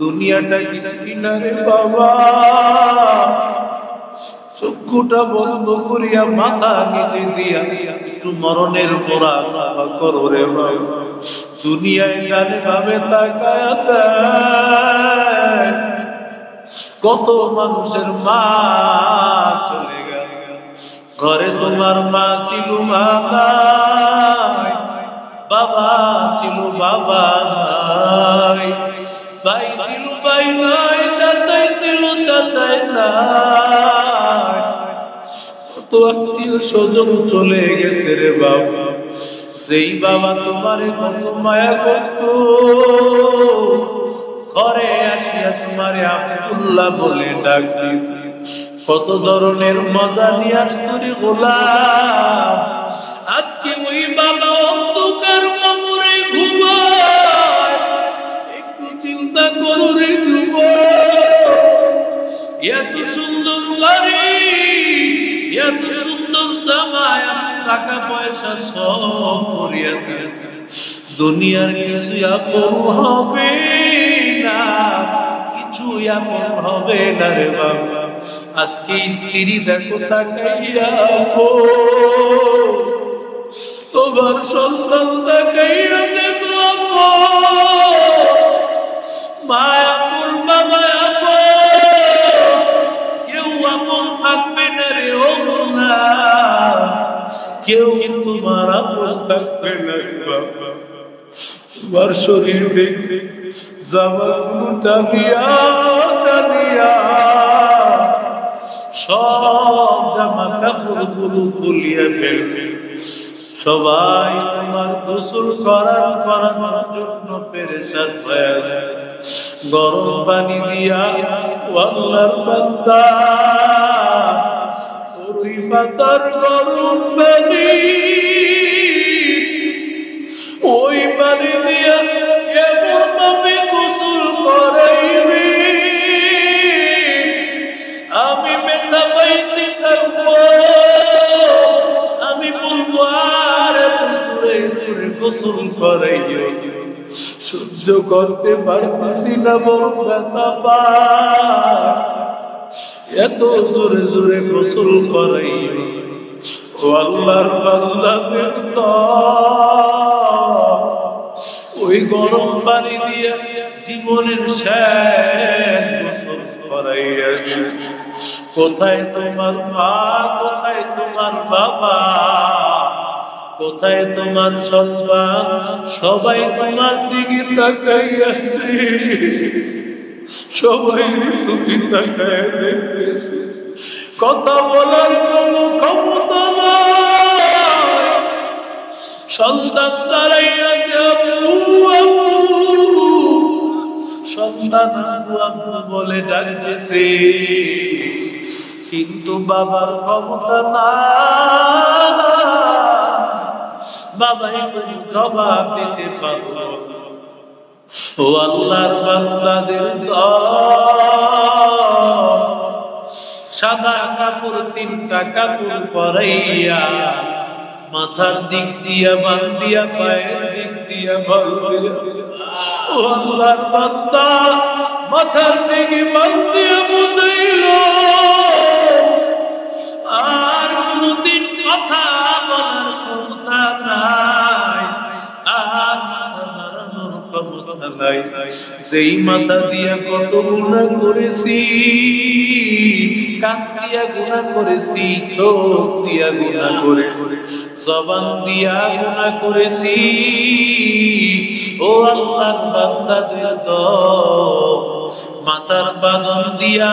দুনিয়াটা স্কিনারে বাবা। চক্ষুটা বন্ধ করিয়া মাথা নিচে দিয়া একটু মরণের পোড়া বাবা করো রে দুনিয়ায় ভাবে তাকায়া কত মানুষের মা চলে গেল। ঘরে তোমার মা ছিল মা বাবা ছিল বাবা নাই চাচাই নাই কত আত্মীয় চলে গেছে রে বাবা সেই বাবা কত মায়া করত। ঘরে আসিয়া তোমারে আব্দুল্লাহ বলে ডাক কত ধরনের মজা নিয়ে আসতরি গোলাম আজকে ওই বাবা অন্ধকার কবরে একটু চিন্তা করো এত সুন্দর বাড়ি এত সুন্দর টাকা পয়সা সব করিয়া দুনিয়ার কিছু হবে না, কিছু হবে না রে বাবা। আজকে স্ত্রী দেখো তাকাইয়া। তোমার সন্তান তাকাইয়া দেখো কেউ কিন্তু তোমার আপন থাকবে না বাবা। তোমার শরীর দেখতে টানিয়া টানিয়া। সব জামা কাপড়গুলো খুলিয়া ফেলবে। সবাই তোমার গোসল করার করানোর জন্য পেরেশান হয়ে। গরম পানি দিয়া আল্লাহর বান্দা, ওই পাতার গরম পানি, ওই পানি দিয়া এমন করাইও সহ্য করতে পারতেছি না এত জোরে জোরে গোসল করাইও। আল্লাহর বান্দাদের ওই গরম পানি দিয়ে জীবনের শেষ গোসল করাইয়া। কোথায় তোমার মা, কোথায় তোমার বাবা? কোথায় তোমার সন্তান সবাই তোমার দিকে তাকাইয়াছে সবাই তুমি তাকায় দেখতেছে। কথা বলার কোনো ক্ষমতা সন্তান দাঁড়াইয়াছে আব্বু আব্বু সন্তান আব্বু আব্বু বলে ডাকতেছে। কিন্তু বাবার ক্ষমতা না বাবাই জবাব দিতে পারব ও আল্লাহর বান্দাদের সাদা কাপড়, তিনটা কাপড় পরাইয়া মাথার দিক দিয়া বান্দিয়া পায়ের দিক দিয়া বান্দিয়া ও আল্লাহর বান্দা, মাথার দিকে বান্দিয়া বুঝাইল। আর কোনদিন কথা বলার সেই দিয়া কত গুণা করেছি, কান দিয়া গুণা করেছি, চোখ দিয়া গুণা করেছি, জবান দিয়া গুণা করেছি, ও আল্লাহ বান্দাদের দল মাথার বাদন দিয়া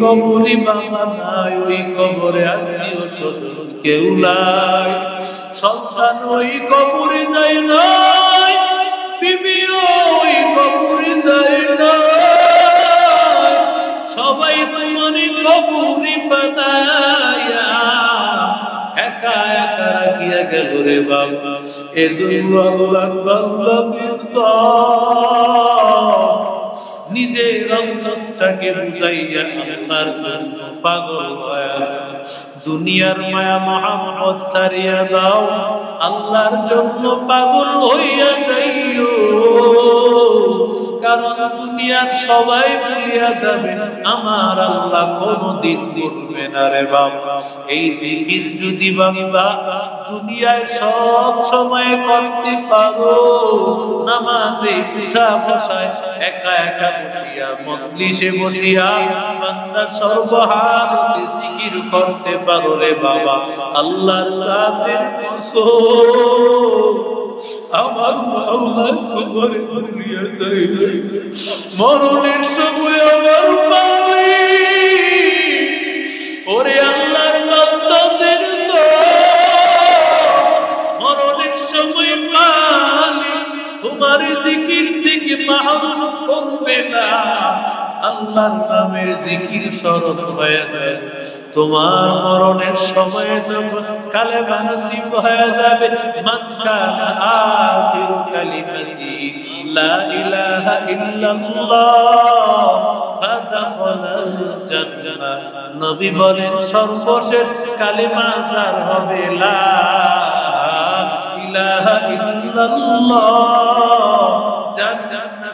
কবরে বাবা নাই, ওই কবরে আত্মীয় স্বজন কেউ নাই। সন্তান ওই কবরে যায় নাই, বিবিও ওই কবরে যায় নাই। সবাই তোমারই কবরে বানায়া একা একা রাখিয়া গেল রে বাবা এজন্য আল্লাহর বান্দাদের নিজের রক্তটাকে বুঝাইয়া আল্লাহর জন্য পাগল হয়ে। দুনিয়ার মায়া মোহাম্মদ সারিয়া দাও, আল্লাহর জন্য পাগল হইয়া যাইও কারণ দুনিয়ার সবাই ভুলিয়া যাবে। আমার আল্লাহ কোনদিন করবে না রে বাবা এই জিকির যদি বাবা দুনিয়ায় সব সময় করতে পারো। নামাজে উঠা বসায়, একা একা বসিয়া, মজলিসে বসিয়া বান্দা সর্বহালতে জিকির করতে পারো রে বাবা। আল্লাহর জাতের কসম। আমার মাওলা তোমার ভুলিয়া যাই মরণের সময় আমার মালিক ওরে আল্লাহর বান্দাদের দল মরণের সময় মালিক তোমার জিকির থেকে মাহরুম করবে না। আল্লাহর নামের জিকির স্মরণ হয়ে যায়। তোমার মরণের সময় যখন কালেমা নসিব হয়ে যাবে কানা আখিরু কালিমাতি লা ইলাহা ইল্লাল্লাহ। নবী বলেন, সর্বশেষ কালেমা যার হবে, লা ইলাহা ইল্লাল্লাহ।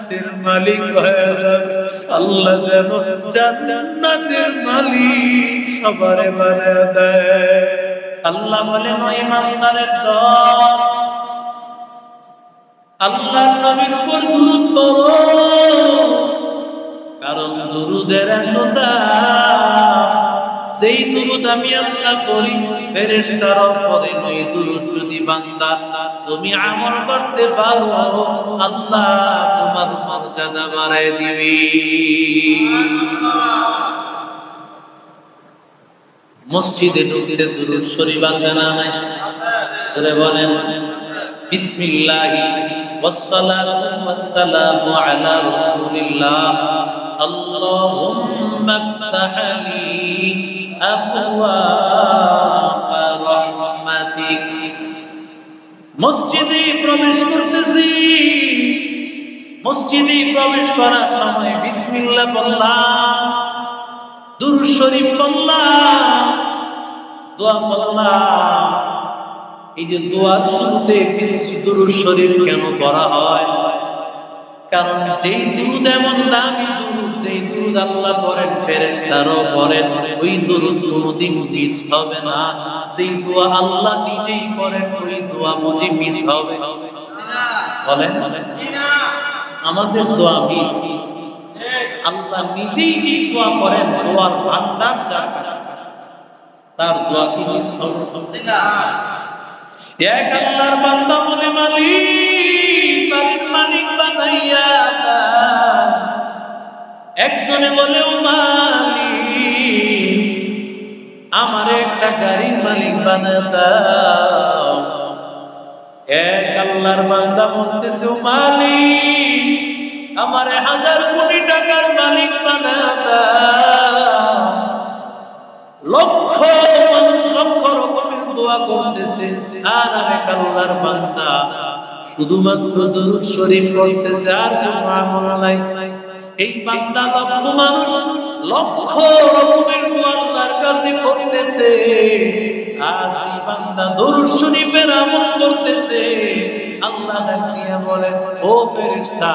জান্নাতের মালিক হয়ে যাবে। আল্লাহ যেন জান্নাতের মালিক সবারে বানায় দেয়। আল্লাহ বলেন ওই ইমানদারের দল, আল্লাহর নবীর উপর দুরুদ করো কারণ দুরুদের এত দাম সেই দুরুদ আমি আল্লাহ করি ফেরেশতারাও করে ওই দুরুদ যদি বান্দা তুমি আমল করতে পারো আল্লাহ তোমার মর্যাদা বাড়ায় দিবি মসজিদে ঢুকতে দুরুদ শরীফ আছে না নাই সরে বলেন বিসমিল্লাহি والصلاة والسلام على رسول الله اللهم افتح لي أبواب رحمتك মসজিদে প্রবেশ করতেছি মসজিদে প্রবেশ করার সময় বিসমিল্লাহ বললাম দুরূদ শরীফ বললাম দোয়া বললাম এই যে দোয়ার শুরুতে দুরুদ শরীফ কেন করা হয় কারণ যেই দুরুদ এমন দামি দুরুদ, যেই দুরুদ আল্লাহ পড়েন ফেরেশতারাও পড়েন ওই দুরুদ কোনোদিন মিস হবে না। যেই দোয়া আল্লাহ নিজেই করেন, ওই দোয়া বুঝি মিস হবে। বলেন? আমাদের দোয়া মিস আল্লাহ নিজেই যে দোয়া করেন, দোয়ার ভান্ডার যার কাছে। তার দোয়া কি মিস হবে? এক আল্লাহর বান্দা বলে মালিক বাড়ির মালিক বানাইয়া। একজনে বলে, ও মালিক, আমার একটা গাড়ির মালিক বানা দাও এক আল্লাহর বান্দা বলতেছে মালিক, আমার হাজার কোটি টাকার মালিক বানাতা লক্ষ মানুষ লক্ষ রকমের দোয়া করতেছে। আর আরেক আল্লাহর বান্দা শুধুমাত্র দরুদ শরীফ পড়তেছে, আর কোনো আমল নাই। এই বান্দা লক্ষ মানুষ লক্ষ রকমের দোয়া আল্লাহর কাছে করতেছে, আর এই বান্দা দরুদ শরীফের আমল করতেছে। আল্লাহ ডাকিয়ে বলেন, ও ফেরেশতা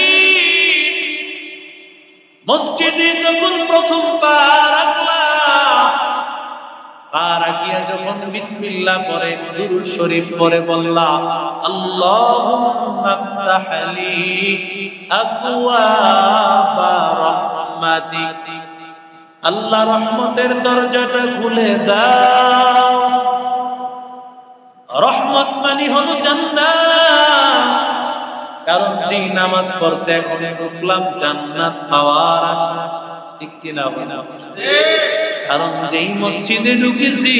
মসজিদে যখন প্রথম পা রাখলাম, পা রাখিয়া যখন বিসমিল্লাহ পরে, দুরুদ শরীফ পরে বললাম, আল্লাহুম্মা ফতাহলি রাহমাতিক। আল্লাহ রহমতের দরজাটা খুলে দাও। রহমত মানি হলো জান্নাত। কারণ যেই নামাজ পড়তে এখন ঢুকলাম, জান্নাত পাওয়ার আশা। কিনা বলে? কারণ যেই মসজিদে ঢুকেছি,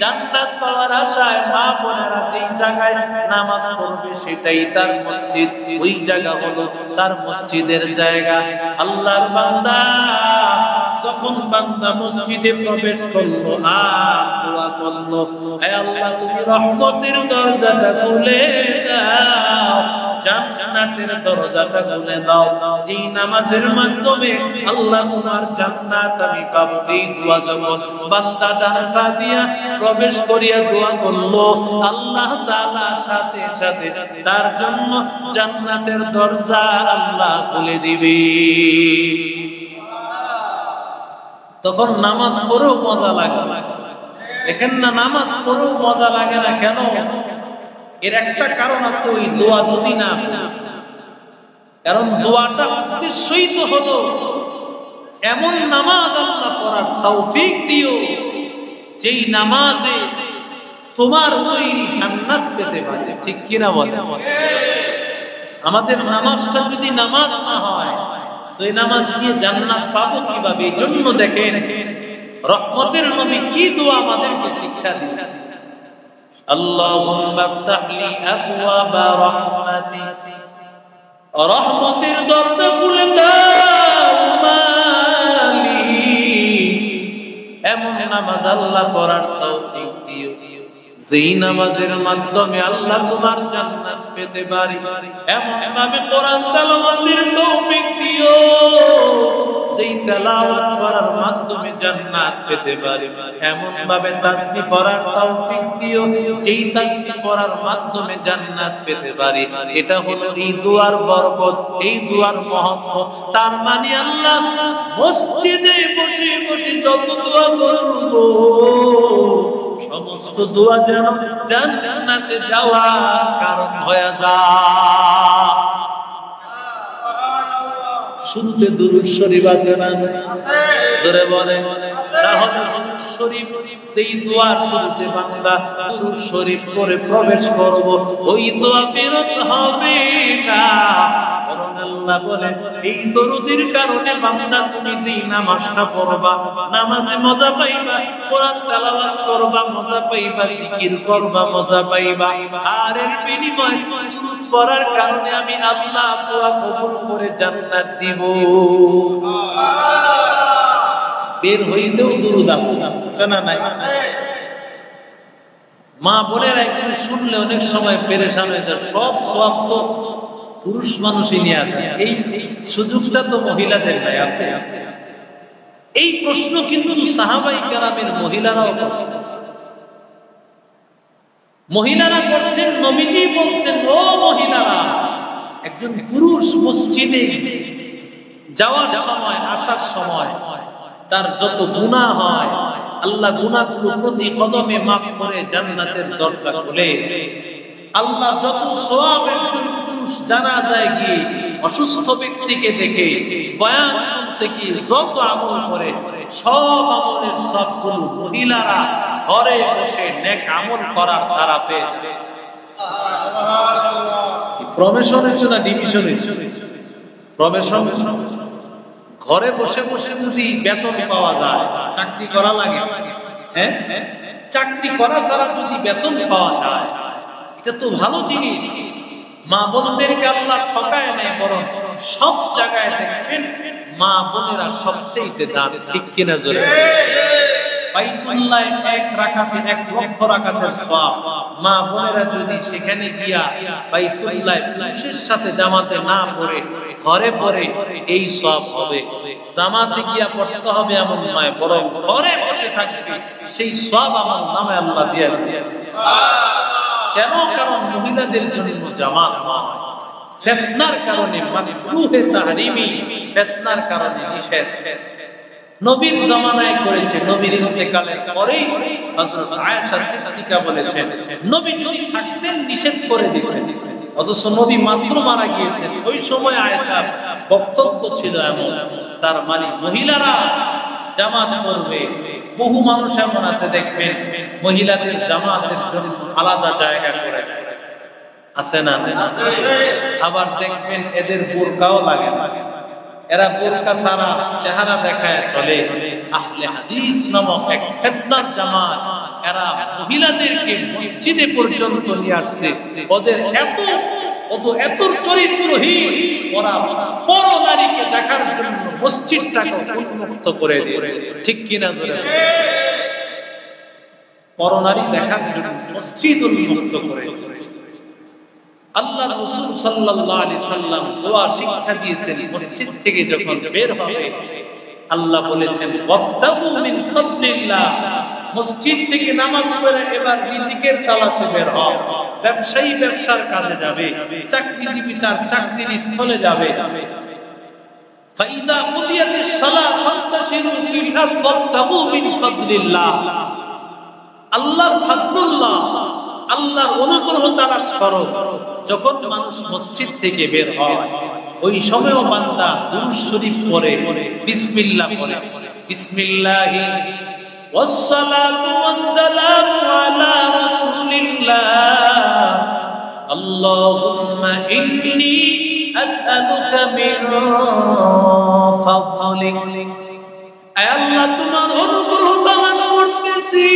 জান্নাত পাওয়ার আশায় মা বোনেরা যেই জায়গায় নামাজ পড়বে সেটাই তার মসজিদ। ওই জায়গা হলো তার মসজিদের জায়গা। আল্লাহর বান্দা। যখন বান্দা মসজিদে প্রবেশ করল আর দোয়া করল হে আল্লাহ, তুমি রহমতের দরজাটা খুলে দাও, জান্নাতের দরজাটা খুলে দাও। যেই নামাজের মাধ্যমে আল্লাহ তোমার জান্নাত আমি পাবো। এই দোয়া যখন বান্দা ডানটা দিয়া প্রবেশ করিয়া দোয়া করল, আল্লাহ তাআলা সাথে সাথে তার জন্য জান্নাতের দরজা আল্লাহ খুলে দিবে। তখন নামাজ পড়েও মজা লাগে। দেখেন না, নামাজ পড়েও মজা লাগে না কেন? এর একটা কারণ আছে, ওই দোয়া যদি না কারণ দোয়াটা উদ্দেশ্যই তো হলো এমন নামাজ আল্লাহ পড়ার তৌফিক দিও, যেই নামাজে তোমার তৈরি জান্নাত পেতে পারে। ঠিক কিনা বলে আমাদের নামাজটা যদি নামাজ না হয় তো এই নামাজ দিয়ে জান্নাত পাবো কীভাবে? এই জন্য দেখেন, রহমতের নবী কি দোয়া আমাদেরকে শিক্ষা দিয়েছে রহমতের দরজা খুলে দাও, মালিক। এমন নামাজ আল্লাহ পড়ার তৌফিক যেই নামাজের মাধ্যমে আল্লাহ তোমার জান্নাত পেতে পারি, এমন ভাবে কোরআন তেলাওয়াতের তৌফিক দিও সেই তেলাওয়াত করার মাধ্যমে জান্নাত পেতে পারি। এমন ভাবে তাসবিহ পড়ার তৌফিক দিও, যেই তাসবিহ পড়ার মাধ্যমে জান্নাত পেতে পারি। এটা হলো এই দুয়ার বরকত, এই দুয়ার মহত্ব। তার মানে আল্লাহ মসজিদে বসে বসে যত দোয়া করব সমস্ত দোয়া যেন জান্নাতে যাওয়ার কারণ হয়ে যায়। শুরুতে দুরুদ শরীফ আছে না? জোরে বলে। তাহলে শরীফ, সেই দোয়ার শুরুতে বান্দা দুরুদ শরীফ করে প্রবেশ করব। ওই দোয়া ফেরত হবে না। আল্লাহ বলে, এই কারণে বান্দা তুমি নামাজটা পড়বা, নামাজে মজা পাইবা, কোরআন তেলাওয়াত করবা, মজা পাইবা, জিকির করবা, মজা পাইবা, আর এর দুরূদ পড়ার কারণে আমি আল্লাহ দোয়া কবুল করে জান্নাত দিব। বের হইতেও দুরুদ আছে না নাই? মা বোনেরা এগুলো শুনলে অনেক সময় পেরেশান হয়ে যায়, সব সব তো পুরুষ মানুষই নিয়ে আসে এই সুযোগটা তো মহিলাদের নাই, আছে। এই প্রশ্ন কিন্তু সাহাবাই কারামের মহিলারাও করছে। মহিলারা করছেন, নবীজি বলছেন, ও মহিলারা, একজন পুরুষ মসজিদে যাওয়ার সময়, আসার সময় তার যত গুনাহ হয়, আল্লাহ গুনাহগুলো প্রতি কদমে মাফ করে জান্নাতের দরজা খুলে। আল্লাহ যত সওয়াব একজন পুরুষ জানা যায় গিয়ে অসুস্থ ব্যক্তিকে দেখে বয়ান শুনতে গিয়ে যত আমল করে, সব আমলের সবগুলো মহিলারা ঘরে বসে নেক আমল করার তারা পেয়ে প্রমেশন এসো না ডিভিশন এসো প্রমেশন ঘরে বসে বসে যদি বেতন পাওয়া যায়, চাকরি করা লাগে। হ্যাঁ? চাকরি করা ছাড়া যদি বেতন পাওয়া যায়, এটা তো ভালো জিনিস। মা বোনদেরকে আল্লাহ ঠকায় নেই, বরং সব জায়গায় দেখবেন মা বোনেরা সবচেয়ে দান ঠিক কিনা জোরে বাইতুল্লাহ এক এক লক্ষ মা বোনেরা যদি সেখানে গিয়া বাইতুল্লাহ পুরুষের সাথে জামাতে না পড়ে, ঘরে পড়ে, এই সওয়াব হবে। জামাতে গিয়া পড়তে হবে এমন নয়, বরং ঘরে বসে থাকবে, সেই সব আমার নামে আল্লাহ দিয়ে দিয়ে কেন? কারণ মহিলাদের জন্য জামাত। ফেতনার কারণে মানে রুহে তাহরিমি, ফেতনার কারণে নিষেধ। নবীর জমানায় করেছে, নবীর ইন্তেকালের পরেই হযরত আয়েশা সিদ্দিকা বলেছেন, নবী যদি থাকতেন, নিষেধ করে দিতেন। অথচ নবী মাত্র মারা গিয়েছেন। ওই সময় আয়েশার বক্তব্য ছিল এমন, তার মানে মহিলারা জামাত পড়বে বহু মানুষ এমন আছে, দেখবেন। মহিলাদের জামাতের জন্য আলাদা জায়গা করে। আছে না? আবার দেখবেন এদের বোরকাও লাগে না। এরা বোরকা ছাড়া চেহারা দেখায় চলে। আহলে হাদিস নামক এক ফেতনার জামাত এরা মহিলাদেরকে মসজিদে পর্যন্ত নিয়ে আসছে। ওদের এত অত এত চরিত্রহীন ওরা পর নারীকে দেখার জন্য মসজিদটাকে উন্মুক্ত করে দিয়েছে। ঠিক কিনা ধরে পর নারী দেখার জন্য মসজিদ উন্মুক্ত করে আল্লাহ রাসূল সাল্লাল্লাহু আলাইহি সাল্লাম দোয়া শিক্ষা দিয়েছেন, মসজিদ থেকে যখন বের হবে, আল্লাহ বলেছেন ওয়াত্তাবু মিন ফাদলিল্লাহ। মসজিদ থেকে নামাজ পড়ে এবার রিজিকের তালাশে বের হও। ব্যবসায়ী ব্যবসার কাজে যাবে, চাকরিজীবী তার চাকরির স্থলে যাবে। ফাইদা কুদিয়াতিস সালাত ফান্তাশিরু ফিল আরদ ওয়াত্তাবু মিন ফাদলিল্লাহ। আল্লাহর ফাজলুল্লাহ আল্লাহর অনুগ্রহ তারা স্মরণ যখন মানুষ মসজিদ থেকে বের হয়, ওই সময়ও বান্দা দূর শরীফ পরে বিসমিল্লাহ পরে বিসমিল্লাহি, ওয়াসসালাতু ওয়াসসালামু আলা রাসূলিল্লাহ। আল্লাহুম্মা আসআলুকা মিন আয় আল্লাহ, তোমার অনুগ্রহ দ্বারা করতেছি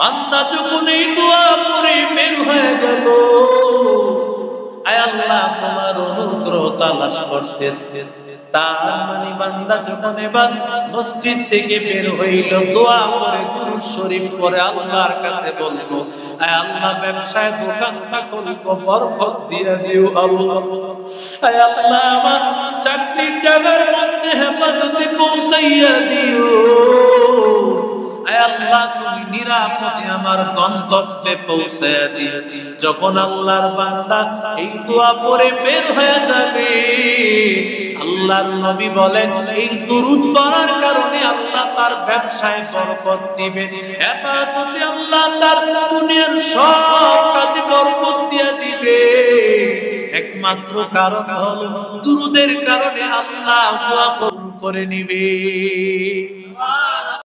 বান্দা যখন দোয়া পড়ে বের হয়ে গেল আল্লাহ, তোমার অনুগ্রহ তালাশ তার মানে বান্দা যখন এবার মসজিদ থেকে বের হইল, দোয়া করে শরীফ করে আল্লাহর কাছে বলল আল্লাহ, ব্যবসায় দোকানটা খুলব বরকত দিয়ে দিও আল্লাহ। আমার চাকরির জায়গার মধ্যে হেফাজতে পৌঁছাইয়া দিও। আল্লাহ তুমি নিরাপদে আমার গন্তব্যে পৌঁছে দিও। যখন আল্লাহর বান্দা এই দোয়া বের হয়ে যাবে, আল্লাহর নবী বলেন, এই দুরুদ পড়ার কারণে আল্লাহ তার ব্যবসায় বরকত দিবে। হেফাজতে আল্লাহ তার দুনিয়ার সব কাজে বরকত দিয়ে দিবে। একমাত্র কারণ হলো দুরুদের কারণে আল্লাহ করে নিবে।